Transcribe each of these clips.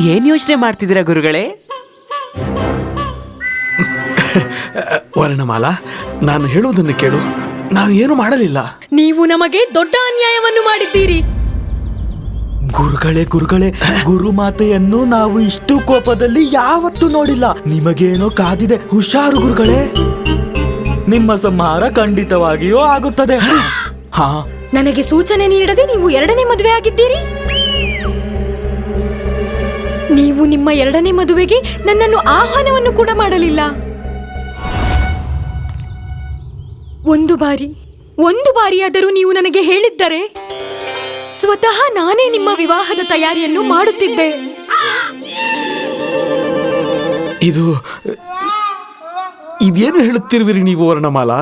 ಏನ್ ಯೋಚನೆ ಮಾಡ್ತಿದ್ದೀರಾ ಗುರುಗಳೇ? ವರ್ಣಮಾಲಾ ನಾನು ಹೇಳುವುದನ್ನು ಕೇಳು. ನಾನು ಏನು ಮಾಡಲಿಲ್ಲ. ನೀವು ನಮಗೆ ದೊಡ್ಡ ಅನ್ಯಾಯವನ್ನು ಮಾಡಿದ್ದೀರಿ. ಗುರುಗಳೇ ಗುರುಗಳೇ ಗುರುಮಾತೆಯನ್ನು ನಾವು ಇಷ್ಟು ಕೋಪದಲ್ಲಿ ಯಾವತ್ತೂ ನೋಡಿಲ್ಲ. ನಿಮಗೇನೋ ಕಾದಿದೆ. ಹುಷಾರು ಗುರುಗಳೇ. ನಿಮ್ಮ ಸಂಹಾರ ಖಂಡಿತವಾಗಿಯೂ ಆಗುತ್ತದೆ. ಹಾ. ನನಗೆ ಸೂಚನೆ ನೀಡದೆ ನೀವು ಎರಡನೇ ಮದುವೆ ಆಗಿದ್ದೀರಿ? ನೀವು ನಿಮ್ಮ ಎರಡನೇ ಮದುವೆಗೆ ನನ್ನನ್ನು ಆಹ್ವಾನವನ್ನು ಕೂಡ ಮಾಡಲಿಲ್ಲ. ಒಂದು ಬಾರಿ ಒಂದು ಬಾರಿಯಾದರೂ ನೀವು ನನಗೆ ಹೇಳಿದ್ದರೆ ಸ್ವತಃ ನಾನೇ ನಿಮ್ಮ ವಿವಾಹದ ತಯಾರಿಯನ್ನು ಮಾಡುತ್ತಿದ್ದೆ. ಇದು ಇದೇನು ಹೇಳುತ್ತಿರುವಿರಿ ನೀವು ವರ್ಣಮಾಲಾ?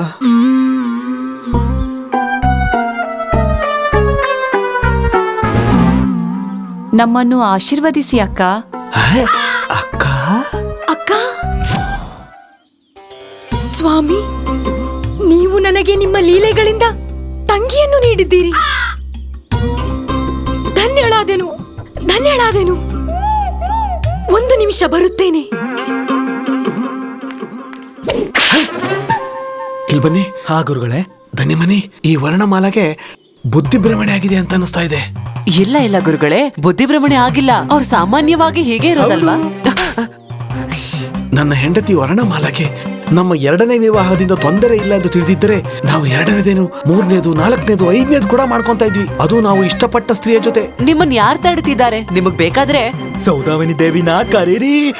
ನಮ್ಮನ್ನು ಆಶೀರ್ವದಿಸಿ ಅಕ್ಕ. ಅಕ್ಕ? ಅಕ್ಕ? ಸ್ವಾಮಿ ನೀವು ನನಗೆ ನಿಮ್ಮ ಲೀಲೆಗಳಿಂದ ತಂಗಿಯನ್ನು ನೀಡಿದ್ದೀರಿ. ಧನ್ಯಳಾದೆನು ಧನ್ಯಳಾದೆನು. ಒಂದು ನಿಮಿಷ ಬರುತ್ತೇನೆ. ಇಲ್ಲಿ ಬನ್ನಿ. ಹಾ ಗುರುಗಳೇ. ಧನ್ಯಮನಿ ಈ ವರ್ಣಮಾಲಾಗೆ ಬುದ್ಧಿ ಭ್ರಮಣೆ ಆಗಿದೆ ಅಂತ ಅನಿಸ್ತಾ ಇದೆ. ಇಲ್ಲ ಇಲ್ಲ ಗುರುಗಳೇ ಬುದ್ಧಿಭ್ರಮಣೆ ಆಗಿಲ್ಲ. ಅವ್ರು ಸಾಮಾನ್ಯವಾಗಿ ಹೀಗೆ ಇರೋದಲ್ವಾ? ನನ್ನ ಹೆಂಡತಿ ವರ್ಣಮಾಲಕ್ಕೆ ನಮ್ಮ ಎರಡನೇ ವಿವಾಹದಿಂದ ತೊಂದರೆ ಇಲ್ಲ ಎಂದು ತಿಳಿದಿದ್ದರೆ ನಾವು ಎರಡನೇದೇನು ಮೂರನೇದು ನಾಲ್ಕನೇದು ಐದನೇದು ಕೂಡ ಮಾಡ್ಕೊಂತ ಇದ್ವಿ. ಅದು ನಾವು ಇಷ್ಟಪಟ್ಟ ಸ್ತ್ರೀಯ ಜೊತೆ. ನಿಮ್ಮನ್ನ ಯಾರು ತಡ್ತಿದ್ದಾರೆ? ನಿಮಗ್ ಬೇಕಾದ್ರೆ? ಸೌದಾವಿನಿ ದೇವಿನ ಕರೀರಿ.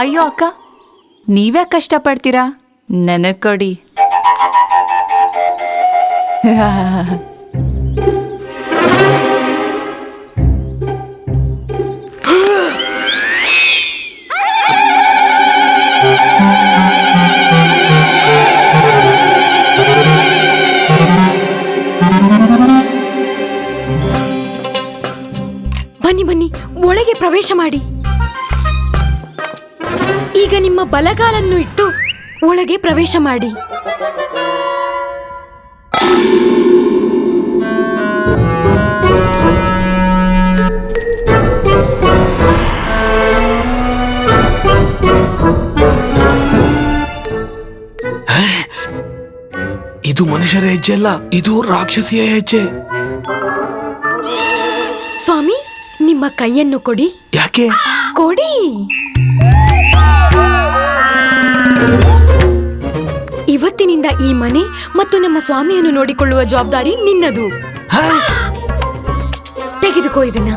ಅಯ್ಯೋ ಅಕ್ಕ ನೀವ್ಯಾಕೆ ಕಷ್ಟಪಡ್ತೀರಾ? ನನಗೆ ಕೊಡಿ ಬನ್ನಿ ಬನ್ನಿ ಒಳಗೆ ಪ್ರವೇಶ ಮಾಡಿ. ಈಗ ನಿಮ್ಮ ಬಲಗಾಲನ್ನು ಇಟ್ಟು ಒಳಗೆ ಪ್ರವೇಶ ಮಾಡಿ. ಇದು ಮನುಷ್ಯರ ಹೆಜ್ಜೆ ಅಲ್ಲ ಇದು ರಾಕ್ಷಸಿಯ ಹೆಜ್ಜೆ. ಸ್ವಾಮಿ ನಿಮ್ಮ ಕೈಯನ್ನು ಕೊಡಿ. ಯಾಕೆ? ಕೊಡಿ. ಇವತ್ತಿನಿಂದ ಈ ಮನೆ ಮತ್ತು ನಮ್ಮ ಸ್ವಾಮಿಯನ್ನು ನೋಡಿಕೊಳ್ಳುವ ಜವಾಬ್ದಾರಿ ನಿನ್ನದು? ತೆಗೆದುಕೋ ಇದನ್ನ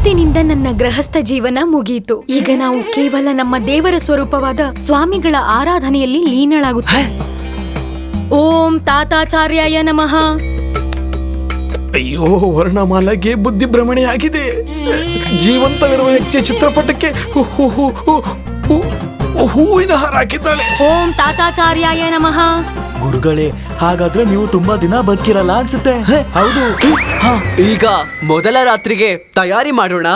ಇವತ್ತಿನಿಂದ ನನ್ನ ಗೃಹಸ್ಥ ಜೀವನ ಮುಗಿಯಿತು ಈಗ ನಾವು ಕೇವಲ ನಮ್ಮ ದೇವರ ಸ್ವರೂಪವಾದ ಸ್ವಾಮಿಗಳ ಆರಾಧನೆಯಲ್ಲಿ ಲೀನಳಾಗುತ್ತೆ ಓಂ ತಾತಾಚಾರ್ಯಾಯ ನಮಃ. ಅಯ್ಯೋ ವರ್ಣಮಾಲಾಗೆ ಬುದ್ಧಿ ಭ್ರಮಣೆ ಆಗಿದೆ ಜೀವಂತವಿರುವ ವ್ಯಕ್ತಿಯ ಚಿತ್ರಪಟಕ್ಕೆ ಹೂ- ಹೂ- ಹೂ- ಹೂ- ಹೂ- ಹೂವಿನ ಹಾರ ಹಾಕಿದ್ದಾಳೆ. ಓಂ ತಾತಾಚಾರ್ಯಾಯ ನಮಃ. ಗುರುಗಳೇ ಹಾಗಾದ್ರೆ ನೀವು ತುಂಬಾ ದಿನ ಬದುಕಿರಲ್ಲ ಅನ್ಸುತ್ತೆ. ಹೌದು. ಹಾ. ಈಗ ಮೊದಲ ರಾತ್ರಿಗೆ ತಯಾರಿ ಮಾಡೋಣ.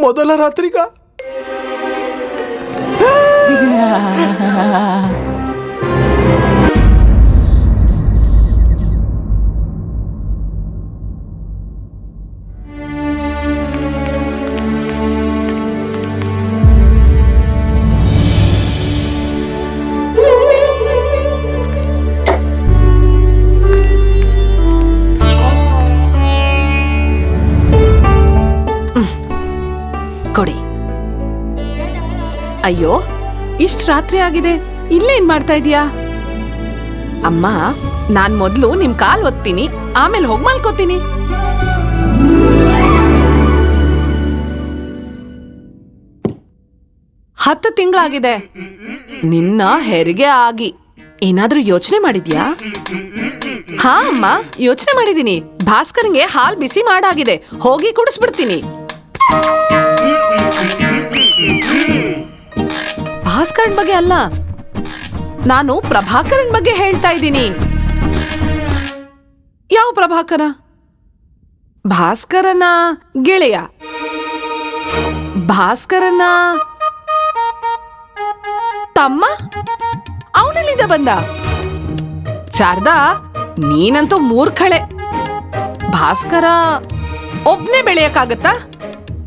ಮೊದಲ ರಾತ್ರಿಗ? ಅಯ್ಯೋ, ಇಷ್ಟ್ ರಾತ್ರಿ ಆಗಿದೆ. ಇಲ್ಲೇನ್ ಮಾಡ್ತಾ ಇದೀಯಾ ಅಮ್ಮ, ನಾನ್ ಮೊದ್ಲು ನಿಮ್ ಕಾಲ್ ಒತ್ತೀನಿ, ಆಮೇಲೆ ಹೋಗ್ ಮಾಲ್ಕೋತೀನಿ. ಹತ್ತು ತಿಂಗಳಾಗಿದೆ. ನಿನ್ನ ಹೆರಿಗೆ ಆಗಿ. ಏನಾದ್ರೂ ಯೋಚನೆ ಮಾಡಿದ್ಯಾ? ಹಾ, ಅಮ್ಮ, ಯೋಚನೆ ಮಾಡಿದೀನಿ. ಭಾಸ್ಕರ್ಗೆ ಹಾಲ್ ಬಿಸಿ ಮಾಡಾಗಿದೆ. ಹೋಗಿ ಕುಡಿಸ್ಬಿಡ್ತೀನಿ. ಭಾಸ್ಕರನ್ ಬಗ್ಗೆ ಅಲ್ಲ. ನಾನು ಪ್ರಭಾಕರನ್ ಬಗ್ಗೆ ಹೇಳ್ತಾ ಇದ್ದೀನಿ. ಯಾವ ಪ್ರಭಾಕರ? ಭಾಸ್ಕರನ ಗೆಳೆಯ. ಭಾಸ್ಕರನ ತಮ್ಮ? ಅವನಲ್ಲಿಂದ ಬಂದ. ಶಾರದಾ, ನೀನಂತೂ ಮೂರ್ಖಳೆ. ಭಾಸ್ಕರ ಒಬ್ನೇ ಬೆಳೆಯಕ್ಕಾಗತ್ತಾ?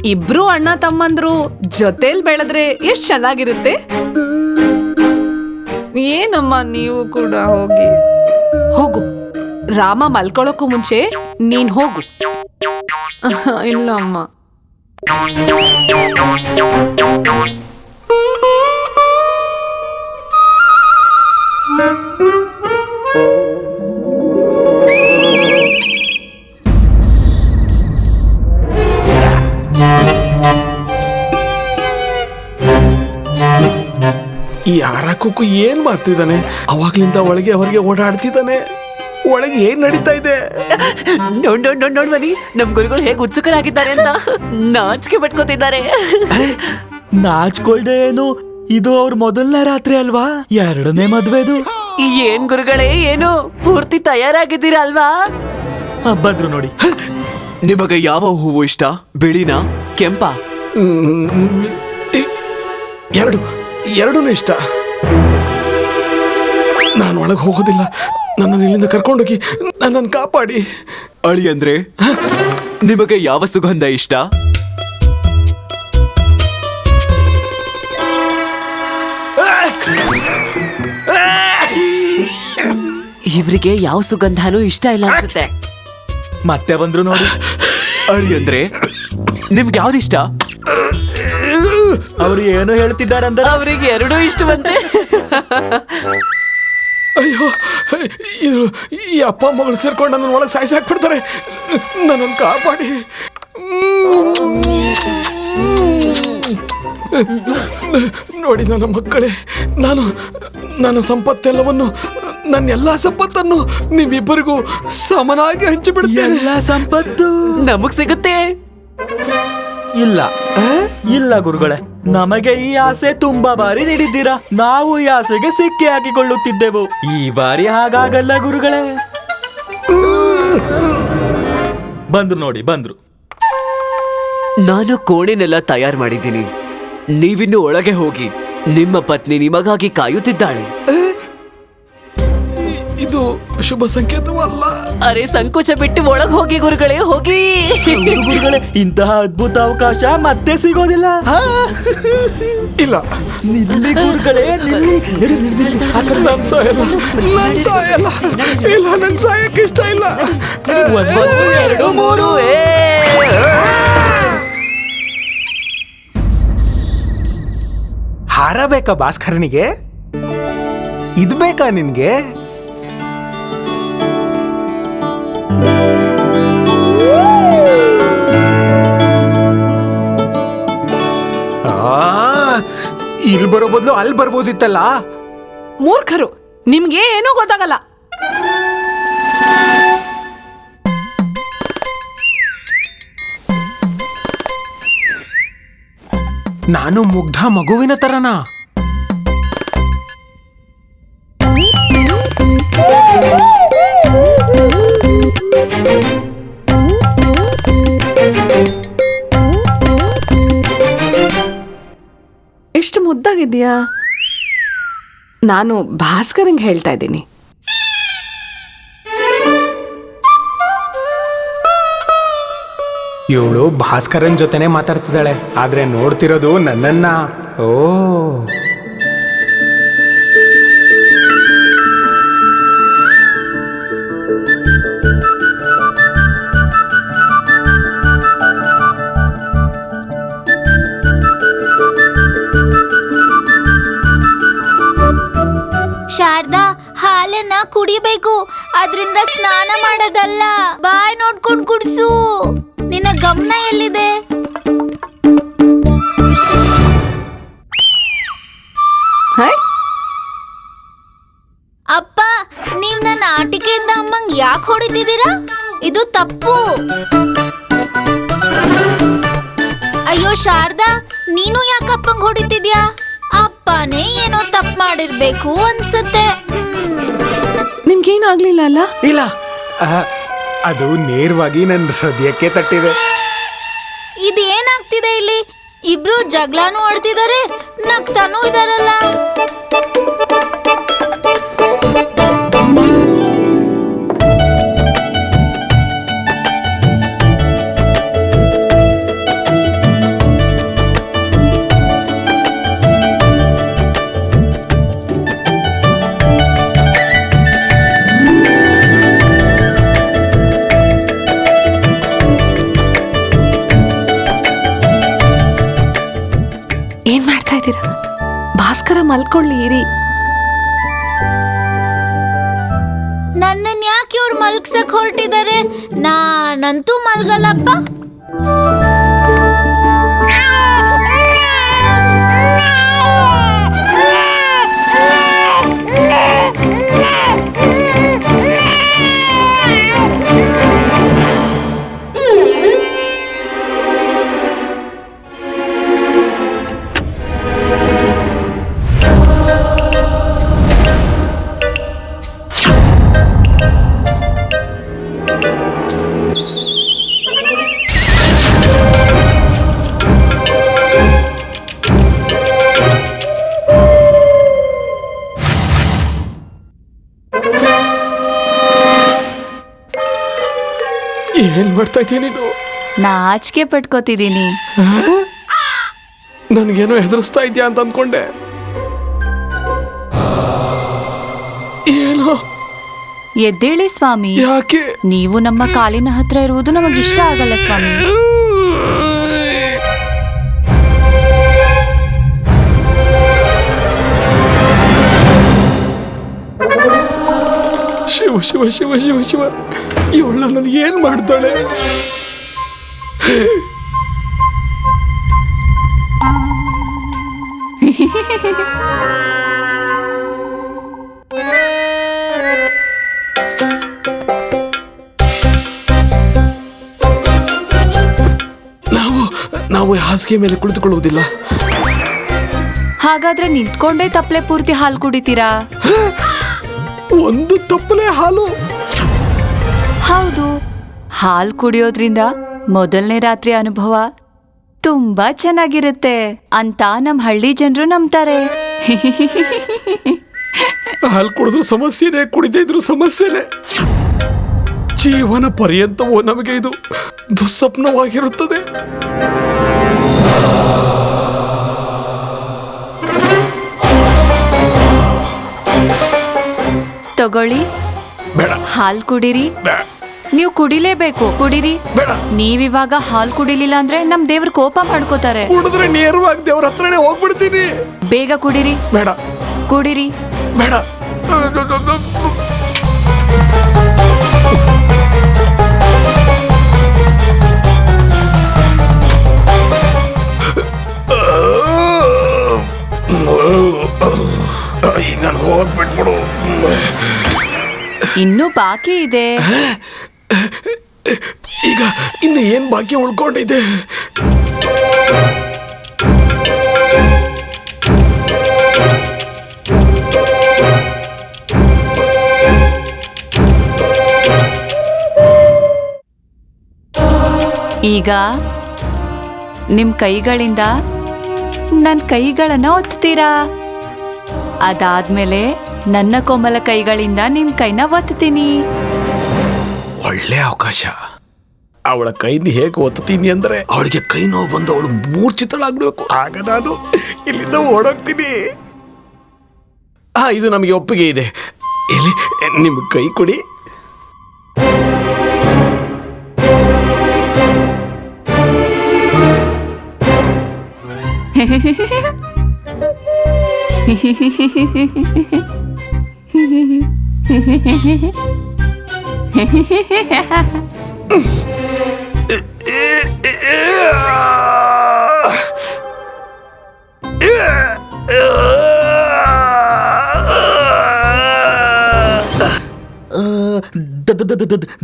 ಇಬ್ರು ಅಣ್ಣ ತಮ್ಮಂದ್ರು ಜೊತೆಲ್ ಬೆಳೆದ್ರೆ ಎಷ್ಟ್ ಚೆನ್ನಾಗಿರುತ್ತೆ? ಏನಮ್ಮ ನೀವು ಕೂಡ ಹೋಗಿ? ಹೋಗು. ರಾಮ ಮಲ್ಕೊಳ್ಳೋಕ್ಕೂ ಮುಂಚೆ ನೀನ್ ಹೋಗು. ಇಲ್ಲ ಅಮ್ಮ ಆರಾಕಕ್ಕೂ ಏನ್ ಮಾಡ್ತಿದ್ದಾನೆ? ಅವಾಗ್ಲಿಂದ ಒಳಗೆ ಹೊರಗೆ ಓಡಾಡ್ತಿದ್ದಾನೆ. ಒಳಗೆ ಏನ್ ನಡೀತಾ ಇದೆ? ನೋಡ್ ನೋಡ್ ನೋಡ್ ನೋಡ್ ಬನ್ನಿ ನಮ್ ಗುರುಗಳು ಹೇಗೆ ಉತ್ಸುಕರಾಗಿದ್ದಾರೆ ಅಂತ ನಾಚಿಕೆ ಪಟ್ಕೋತಿದ್ದಾರೆ. ನಾಚ್ಕೊಳ್ದೆ ಏನು? ಇದು ಅವ್ರ ಮೊದಲನೇ ರಾತ್ರಿ ಅಲ್ವಾ? ಎರಡನೇ ಮದ್ವೆದು ಏನ್ ಗುರುಗಳೇ ಏನು? ಪೂರ್ತಿ ತಯಾರಾಗಿದ್ದೀರಾ ಅಲ್ವಾ? ಆ, ಬಂದ್ರು ನೋಡಿ. ನಿಮಗೆ ಯಾವ ಹೂವು ಇಷ್ಟ? ಬಿಳಿನ ಕೆಂಪ? ಎರಡು ಎರಡೂ ಇಷ್ಟ. ನಾನು ಒಳಗೆ ಹೋಗೋದಿಲ್ಲ. ನನ್ನನ್ನು ಇಲ್ಲಿಂದ ಕರ್ಕೊಂಡೋಗಿ ನನ್ನನ್ನು ಕಾಪಾಡಿ. ಅಳಿ ಅಂದ್ರೆ? ನಿಮಗೆ ಯಾವ ಸುಗಂಧ ಇಷ್ಟ? ಇವರಿಗೆ ಯಾವ ಸುಗಂಧನೂ ಇಷ್ಟ ಇಲ್ಲ ಅನ್ಸುತ್ತೆ. ಮತ್ತೆ ಬಂದ್ರು ನೋಡಿ. ಅಳಿ ಅಂದ್ರೆ? ನಿಮ್ಗೆ ಯಾವ್ದಿಷ್ಟ ಅವ್ರು ಏನು ಹೇಳ್ತಿದ್ದಾರೆ ಅವ್ರಿಗೆ ಅವರಿಗೆ ಎರಡೂ ಇಷ್ಟವಂತೆ. ಅಯ್ಯೋ ಇದು ಈ ಅಪ್ಪ ಮಗಳು ಸೇರ್ಕೊಂಡು ನನ್ನ ಒಳಗೆ ಸಾಯಿಸಿ ಹಾಕ್ಬಿಡ್ತಾರೆ. ನನ್ನನ್ನು ಕಾಪಾಡಿ. ನೋಡಿ ನನ್ನ ಮಕ್ಕಳೇ ನಾನು ನನ್ನ ಸಂಪತ್ತೆಲ್ಲವನ್ನು ನನ್ನ ಎಲ್ಲ ಸಂಪತ್ತನ್ನು ನಿಮ್ಮಿಬ್ಬರಿಗೂ ಸಮನಾಗಿ ಹಂಚಿಬಿಡ್ತೇನೆ. ಎಲ್ಲ ಸಂಪತ್ತು ನಮಗ್ ಸಿಗುತ್ತೆ. ಇಲ್ಲ. ಇಲ್ಲ ಗುರುಗಳೇ ನಮಗೆ ಈ ಆಸೆ ತುಂಬಾ ಬಾರಿ ನೀಡಿದ್ದೀರಾ? ನಾವು ಈ ಆಸೆಗೆ ಸಿಕ್ಕಿ ಹಾಕಿಕೊಳ್ಳುತ್ತಿದ್ದೆವು. ಈ ಬಾರಿ ಹಾಗಾಗಲ್ಲ ಗುರುಗಳೇ. ಬಂದ್ರು ನೋಡಿ ಬಂದ್ರು. ನಾನು ಕೋಣೆನೆಲ್ಲ ತಯಾರು ಮಾಡಿದ್ದೀನಿ. ನೀವಿನ್ನು ಒಳಗೆ ಹೋಗಿ ನಿಮ್ಮ ಪತ್ನಿ ನಿಮಗಾಗಿ ಕಾಯುತ್ತಿದ್ದಾಳೆ. ಶುಭ ಸಂಕೇತವಲ್ಲ. ಅರೆ ಸಂಕೋಚ ಬಿಟ್ಟು ಒಳಗ್ ಹೋಗಿ ಗುರುಗಳೇ ಹೋಗಿ. ಗುರುಗಳೇ ಇಂತಹ ಅದ್ಭುತ ಅವಕಾಶ ಮತ್ತೆ ಸಿಗೋದಿಲ್ಲ. ಇಲ್ಲ. ನಿಲ್ಲಿ ಗುರುಗಳೇ ನಿಲ್ಲಿ. ನಡಿ, ನಡಿ, ನಡಿ. ಆ ಕಡೆ ನಾನು ಸಾಯಲ್ಲ. ನಾನು ಸಾಯಲ್ಲ. ಇಲ್ಲ ನನ್ನ ಸಾಯಕ್ಕೆ ಇಷ್ಟ ಇಲ್ಲ. ಒಂದು ಎರಡು ಮೂರು ಏ. ಹಾರ ಬೇಕಾ ಭಾಸ್ಕರನಿಗೆ? ಇದ್ ಬೇಕಾ ನಿನ್ಗೆ? ಇಲ್ಲಿ ಬರೋ ಬದಲು ಅಲ್ಲಿ ಬರ್ಬೋದಿತ್ತಲ್ಲ? ಮೂರ್ಖರು ನಿಮ್ಗೆ ಏನೂ ಗೊತ್ತಾಗಲ್ಲ. ನಾನು ಮುಗ್ಧ ಮಗುವಿನ ತರನಾ? ನಾನು ಭಾಸ್ಕರಂಗೆ ಹೇಳ್ತಾ ಇದ್ದೀನಿ. ಇವಳು ಭಾಸ್ಕರನ್ ಜೊತೆನೆ ಮಾತಾಡ್ತಿದ್ದಾಳೆ ಆದ್ರೆ ನೋಡ್ತಿರೋದು ನನ್ನನ್ನ. ಓ. ಕುಡಿಬೇಕು. ಅದರಿಂದ ಸ್ನಾನ ಮಾಡೋದಲ್ಲ. ಬಾಯ್ ನೋಡ್ಕೊಂಡು ಕುಡಿಸು. ನಿನ್ನ ಗಮನ ಎಲ್ಲಿದೆ? ಅಪ್ಪ ನೀವ್ ನನ್ನ ಆಟಿಕೆಯಿಂದ ಅಮ್ಮಂಗ್ ಯಾಕೆ ಹೊಡಿತಿದ್ದೀರಾ? ಇದು ತಪ್ಪು. ಅಯ್ಯೋ ಶಾರದಾ ನೀನು ಯಾಕೆ ಅಪ್ಪಂಗ್ ಹೊಡಿತಿದ್ಯಾ? ಅಪ್ಪನೇ ಏನೋ ತಪ್ಪು ಮಾಡಿರ್ಬೇಕು ಅನ್ಸುತ್ತೆ. ಹ್ಮ್. ನಿಮ್ಗೇನಾಗ್ಲಿಲ್ಲ ಅಲ್ಲ? ಇಲ್ಲ. ಅದು ನೇರವಾಗಿ ನನ್ನ ಹೃದಯಕ್ಕೆ ತಟ್ಟಿದೆ. ಇದೇನಾಗ್ತಿದೆ ಇಲ್ಲಿ? ಇಬ್ರು ಜಗಳನೂ ಆಡ್ತಿದ್ದಾರೆ ನಗ್ತಾನೂ ಇದಾರಲ್ಲ. ಏನ್ ಮಾಡ್ತಾ ಇದ್ದೀರಾ? ಭಾಸ್ಕರ ಮಲ್ಕೊಳ್ಳಿ ಇರಿ. ನನ್ನನ್ ಯಾಕೆ ಇವ್ರು ಮಲ್ಗ್ಸಕ್ ಹೊರಟಿದ್ದಾರೆ? ನಾನಂತೂ ಮಲ್ಗಲ್ಲಪ್ಪ. ಏನ್ ಮಾಡ್ತಾ ಇದೀಯ ನೀನು? ನಾಚಿಕೆ ಪಟ್ಕೋತಿದ್ದೀನಿ. ನನ್ಗೇನೋ ಹೆದರಿಸ್ತಾ ಇದ್ಯಾ ಅಂತ ಅನ್ಕೊಂಡೆ. ಏನೋ? ಎದ್ದೇಳಿ ಸ್ವಾಮಿ. ಯಾಕೆ? ನೀವು ನಮ್ಮ ಕಾಲಿನ ಹತ್ರ ಇರುವುದು ನಮಗಿಷ್ಟ ಆಗಲ್ಲ ಸ್ವಾಮಿ. ಶಿವ ಶಿವ ಶಿವ ಶಿವ ಶಿವ. ಇವಳು ನನಗೆ ಏನ್ ಮಾಡ್ತಾಳೆ? ನಾವು ನಾವು ಹಾಸಿಗೆ ಮೇಲೆ ಕುಳಿತುಕೊಳ್ಳುವುದಿಲ್ಲ. ಹಾಗಾದ್ರೆ ನಿಂತ್ಕೊಂಡೇ ತಪ್ಪಲೆ ಪೂರ್ತಿ ಹಾಲು ಕುಡಿತೀರಾ? ಒಂದು ತಪ್ಪಲೆ ಹಾಲು. ಹೌದು. ಹಾಲು ಕುಡಿಯೋದ್ರಿಂದ ಮೊದಲನೇ ರಾತ್ರಿ ಅನುಭವ ತುಂಬಾ ಚೆನ್ನಾಗಿರುತ್ತೆ ಅಂತ ನಮ್ ಹಳ್ಳಿ ಜನರು ನಂಬ್ತಾರೆ. ಹಾಲು ಕುಡಿದ್ರು ಸಮಸ್ಯೆನೇ ಕುಡಿದೇ ಇದ್ರು ಸಮಸ್ಯೆನೇ. ಜೀವನ ಪರ್ಯಂತವೂ ನಮಗೆ ಇದು ದುಸ್ವಪ್ನವಾಗಿರುತ್ತದೆ. ತಗೊಳ್ಳಿ. ಹಾಲು ಕುಡಿರಿ. ನೀವು ಕುಡಿಲೇಬೇಕು. ಕುಡಿರಿ. ಬೇಡ. ನೀವಿವಾಗ ಹಾಲ್ ಕುಡಿಲಿಲ್ಲ ಅಂದ್ರೆ ನಮ್ ದೇವ್ರ ಕೋಪ ಮಾಡ್ಕೋತಾರೆ. ಕುಡಿದ್ರೆ ನೇರವಾಗಿ ದೇವ್ರ ಹತ್ರನೇ ಹೋಗ್ಬಿಡ್ತೀನಿ. ಬೇಗ ಕುಡಿರಿ. ಬೇಡ. ಕುಡಿರಿ. ಬೇಡ. ಈಗ ನಾನು ಹೋಗ್ಬಿಟ್ಬಿಡು. ಇನ್ನೂ ಬಾಕಿ ಇದೆ. ಈಗ ಇನ್ನು ಏನ್ ಬಾಕಿ ಉಳ್ಕೊಂಡಿದೆ? ಈಗ ನಿಮ್ ಕೈಗಳಿಂದ ನನ್ನ ಕೈಗಳನ್ನ ಒತ್ತೀರಾ? ಅದಾದ್ಮೇಲೆ ನನ್ನ ಕೋಮಲ ಕೈಗಳಿಂದ ನಿಮ್ ಕೈನ ಒತ್ತೀನಿ. ಒಳ್ಳೆ ಅವಕಾಶ. ಅವಳ ಕೈನ ಹೇಗೆ ಒತ್ತೀನಿ ಅಂದರೆ ಅವಳಿಗೆ ಕೈ ನೋವು ಬಂದು ಅವಳು ಮೂರ್ಛಿತಳಾಗ್ಬೇಕು ಆಗ ನಾನು ಇಲ್ಲಿಂದ ಓಡೋಗ್ತೀನಿ. ಆ, ಇದು ನಮಗೆ ಒಪ್ಪಿಗೆ ಇದೆ. ಎಲ್ಲಿ? ನಿಮ್ಗೆ ಕೈ ಕೊಡಿ.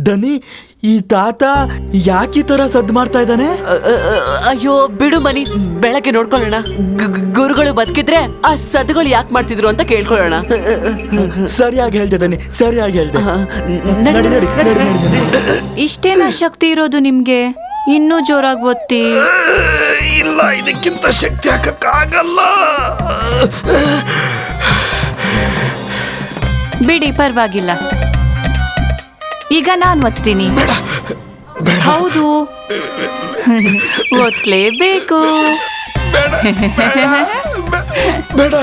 ದನಿ ಈ ತಾತ ಯಾಕೆ ತರ ಸದ್ದು ಮಾಡ್ತಾ ಇದ್ದಾನೆ? ಅಯ್ಯೋ ಬಿಡು ಮನಿ ಬೆಳಗ್ಗೆ ನೋಡ್ಕೊಳ್ಳೋಣ. ಗುರುಗಳು ಬದುಕಿದ್ರೆ ಆ ಸದ್ದುಗಳು ಯಾಕೆ ಮಾಡ್ತಿದ್ರು ಅಂತ ಕೇಳ್ಕೊಳ್ಳೋಣ. ಸರಿಯಾಗಿ ಹೇಳ್ದೆ ದನಿ ಸರಿಯಾಗಿ ಹೇಳ್ದೆ. ಇಷ್ಟೇನ ಶಕ್ತಿ ಇರೋದು ನಿಮ್ಗೆ? ಇನ್ನೂ ಜೋರಾಗಿ ಒತ್ತಿ. ಇಲ್ಲ ಇದಕ್ಕಿಂತ ಶಕ್ತಿ ಹಾಕಕ್ಕಾಗಲ್ಲ ಬಿಡಿ ಪರವಾಗಿಲ್ಲ. ಈಗ ನಾನು ಒತ್ತೀನಿ. ಹೌದು. ಒತ್ಲೇಬೇಕು. ಬೇಡ.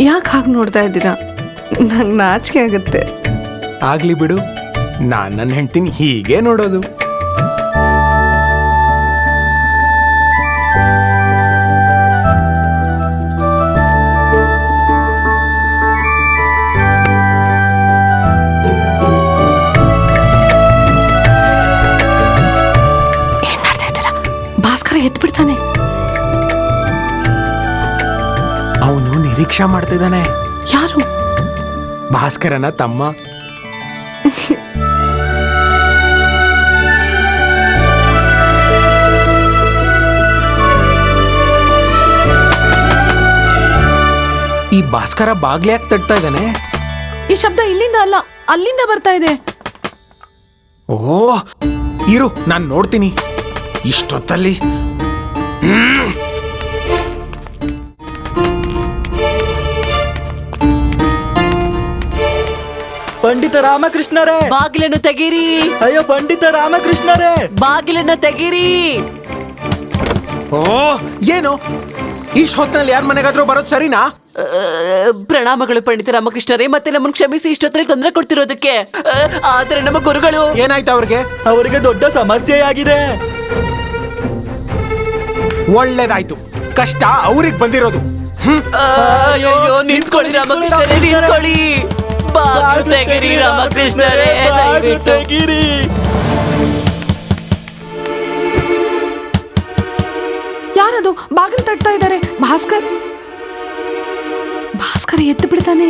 ಯಾಕೆ ಹಾಗೆ ನೋಡ್ತಾ ಇದ್ದೀರಾ? ನಂಗೆ ನಾಚಿಕೆ ಆಗುತ್ತೆ. ಆಗ್ಲಿ ಬಿಡು. ನಾನು ನನ್ನ ಹೆಂಡ್ತೀನಿ ಹೀಗೆ ನೋಡೋದು. ನಿರೀಕ್ಷಾ ಮಾಡ್ತಿದ್ದಾನೆ. ಯಾರು? ಭಾಸ್ಕರನ ತಮ್ಮ. ಈ ಭಾಸ್ಕರ ಬಾಗ್ಲೆ ಯಾಕೆ ತಟ್ತಾ ಇದ್ದಾನೆ? ಈ ಶಬ್ದ ಇಲ್ಲಿಂದ ಅಲ್ಲ ಅಲ್ಲಿಂದ ಬರ್ತಾ ಇದೆ. ಓ ಇರು ನಾನ್ ನೋಡ್ತೀನಿ. ಇಷ್ಟೊತ್ತಲ್ಲಿ. ಪಂಡಿತ ರಾಮಕೃಷ್ಣರೇ. ಬಾಗಿಲನ್ನು ತೆಗೀರಿ. ಅಯ್ಯೋ ಪಂಡಿತ ರಾಮಕೃಷ್ಣರೇ. ಬಾಗಿಲನ್ನು ತೆಗೀರಿ. ಓ ಏನು? ಈ ಹೊತ್ನಲ್ಲಿ ಯಾರ ಮನೆಗಾದ್ರೂ ಬರೋದು ಸರಿನಾ? ಆ, ಪ್ರಣಾಮಗಳು ಪಂಡಿತ ರಾಮಕೃಷ್ಣರೇ ಮತ್ತೆ ನಮ್ಮನ್ನು ಕ್ಷಮಿಸಿ ಇಷ್ಟೊತ್ತಲ್ಲಿ ತೊಂದರೆ ಕೊಡ್ತಿರೋದಕ್ಕೆ. ಆ, ಆದ್ರೆ ನಮ್ಮ ಗುರುಗಳು ಏನಾಯ್ತು ಅವ್ರಿಗೆ? ಅವರಿಗೆ ದೊಡ್ಡ ಸಮಸ್ಯೆಯಾಗಿದೆ. ಒಳ್ಳೇದಾಯ್ತು. ಕಷ್ಟ ಅವ್ರಿಗೆ ಬಂದಿರೋದು. ಆ, ಅಯ್ಯೋ ನಿಂತ್ಕೊಳ್ಳಿ ರಾಮಕೃಷ್ಣರೇ ನಿಂತ್ಕೊಳ್ಳಿ. ಬಾಗಿಲು ತೆಗಿರಿ ರಾಮಕೃಷ್ಣರೇ ದಯವಿಟ್ಟು. ತೆಗೀರಿ ಯಾರದು? ಬಾಗಿಲು ತಟ್ತಾ ಇದ್ದಾರೆ. ಭಾಸ್ಕರ್. ಭಾಸ್ಕರ್ ಎದ್ದು ಬಿಡ್ತಾನೆ.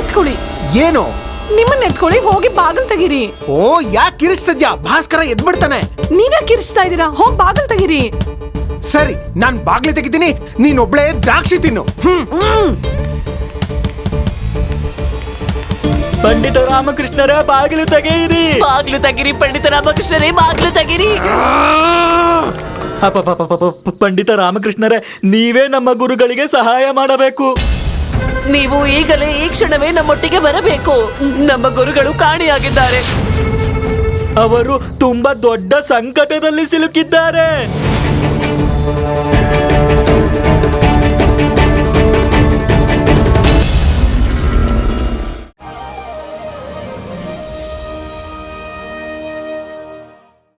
ಎತ್ಕೊಳ್ಳಿ. ಏನು? ನಿಮ್ಮನ್ನ ಎತ್ಕೊಳ್ಳಿ ಹೋಗಿ ಬಾಗಿಲು ತೆಗೀರಿ. ಓ ಯಾಕೆ ಕಿರಿಸ್ತದ್ಯಾ? ಭಾಸ್ಕರ ಎದ್ಬಿಡ್ತಾನೆ. ನೀವೇ ಕಿರಿಸ್ತಾ ಇದ್ದೀರಾ? ಹೋಗಿ ಬಾಗಿಲು ತೆಗೀರಿ. ಸರಿ ನಾನ್ ಬಾಗ್ಲಿ ತೆಗಿತೀನಿ. ನೀನ್ ಒಬ್ಳೆ ದ್ರಾಕ್ಷಿ ತಿನ್ನು. ಹ್ಮ್. ಪಂಡಿತ ರಾಮಕೃಷ್ಣರ ಬಾಗಿಲು ತೆಗೆಯಿರಿ. ಬಾಗಿಲು ತೆಗಿರಿ ಪಂಡಿತ ರಾಮಕೃಷ್ಣರೇ ಬಾಗಿಲು ತಗಿರಿ. ಅಪಪಪಪಪ, ಪಂಡಿತ ರಾಮಕೃಷ್ಣರೇ ನೀವೇ ನಮ್ಮ ಗುರುಗಳಿಗೆ ಸಹಾಯ ಮಾಡಬೇಕು. ನೀವು ಈಗಲೇ ಈ ಕ್ಷಣವೇ ನಮ್ಮೊಟ್ಟಿಗೆ ಬರಬೇಕು. ನಮ್ಮ ಗುರುಗಳು ಕಾಣಿಯಾಗಿದ್ದಾರೆ. ಅವರು ತುಂಬಾ ದೊಡ್ಡ ಸಂಕಟದಲ್ಲಿ ಸಿಲುಕಿದ್ದಾರೆ.